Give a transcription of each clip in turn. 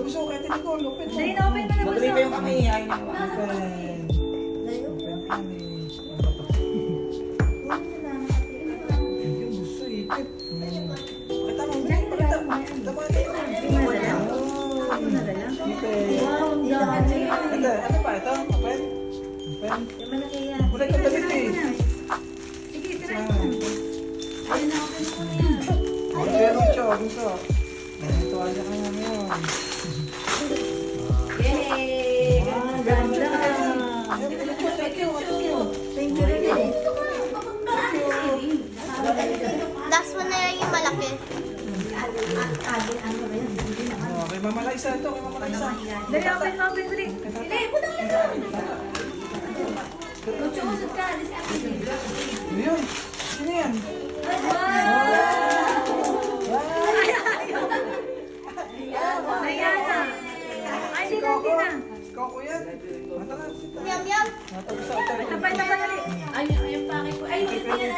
gusto ko kaya tinigol. Open mo. Dali na, open mo na Madali gusto. pa yung kami. Ayaw. Open. Open kami. Yung. Pakita mo, dami. Ito, ano pa ito? Open. Open. Yung malaki yan. Wala ka dalit eh. Sige, tira. Ayun na, open mo na yan. Siya, gusto. Ay, tuwalya ka nga ngayon. Yay! Ang ganda. Thank you, thank you. Thank you rin eh. Last one na yan yung malaki. Oh, kay Mama Liza ito, kay Mama Liza. Dali, open mo, open rin. Hindi, putang ito. Lucho, usod ka. Ka. Yun. Sino yan? Diana. Ay, di na, di na. Coco yan. Mata na. Yum, yum. Tapay, tapay, dali. Ay, yung pakay ko. Ay, hindi ay, mo yung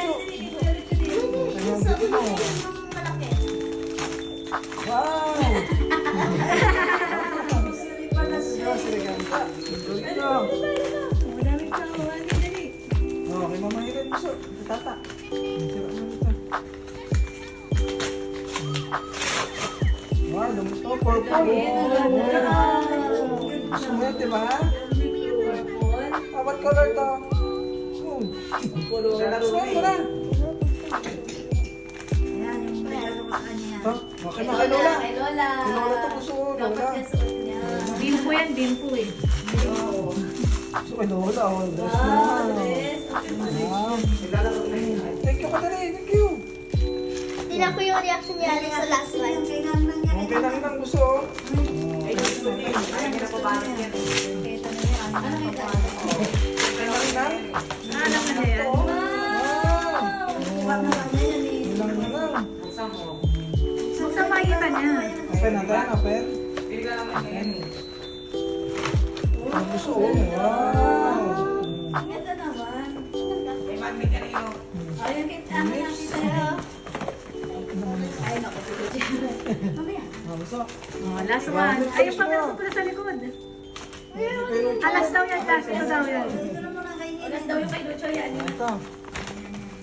malaki. Wow! Grocery ganda. Enjoy ko. Madami pa, wali, dali. Oh, kay Mama. Sira na ito. Wow, dumi to. Purple. Gusto mo yan, di ba? Ah, what color to? Hmm. Mo na. Ayan, yung regalo ko sa kanya. Ito. Okay, mga kay Lola. Kay Lola. Kay Lola to gusto ko. Dapat Lola. niya suot niya. Bimpo yan, bimpo eh. Gusto kay Lola. Oh, Wow, na. dress. Wow. Thank you, Kadali. Thank you. Tingnan ko yung reaction ni Ali sa last one. Okay na rin ang gusto. oh. Ay, gusto yun. Ayaw niyo na po bakit yan. Ano may Open natin, open. Pili ka naman yan. Ang gusto, oh. Wow. Ang ganda naman. May magnet ka rin yun. Ayun, kita nakita niya. Ay, naku, sige, sige. Mamaya. Gusto. Oh, last one. Ay, yung pangalaman ko na sa likod. Alas daw yan, Cash. Ito daw yan. Alas daw yung kay Lucho yan. Ito.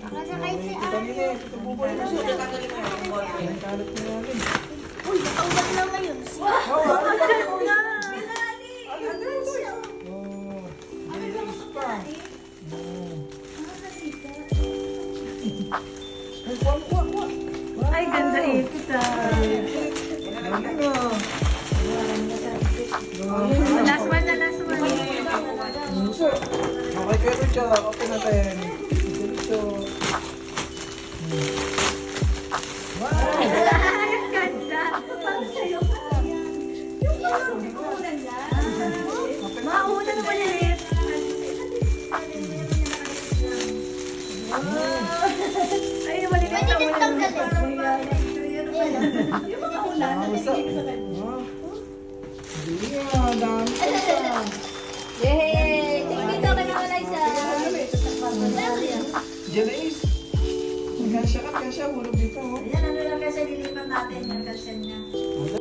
Kasi kahit si Ito nila. Ito buboy gusto. Ang kalat niya natin. Uy, natanggal na ngayon. Oh, ano ba? Ano nga? Oh, bilis pa. Oh. Kuha, kuha. Ay, ganda. Galing ah. Oh, Last one na, last one. Okay, pero siya. Open natin. Gusto. Mauna na maliit. Ay, maliit Pwede na tanggalin. Yung mga ulan na ko sa kanya. Ah. Hindi ah, dami pa siya. Yay! You daw kay Mama Liza. Janice. Kasya ka, kasya. Hulog dito. oh. Ayan, ano lang kasi lilipan natin yung kalsyan niya.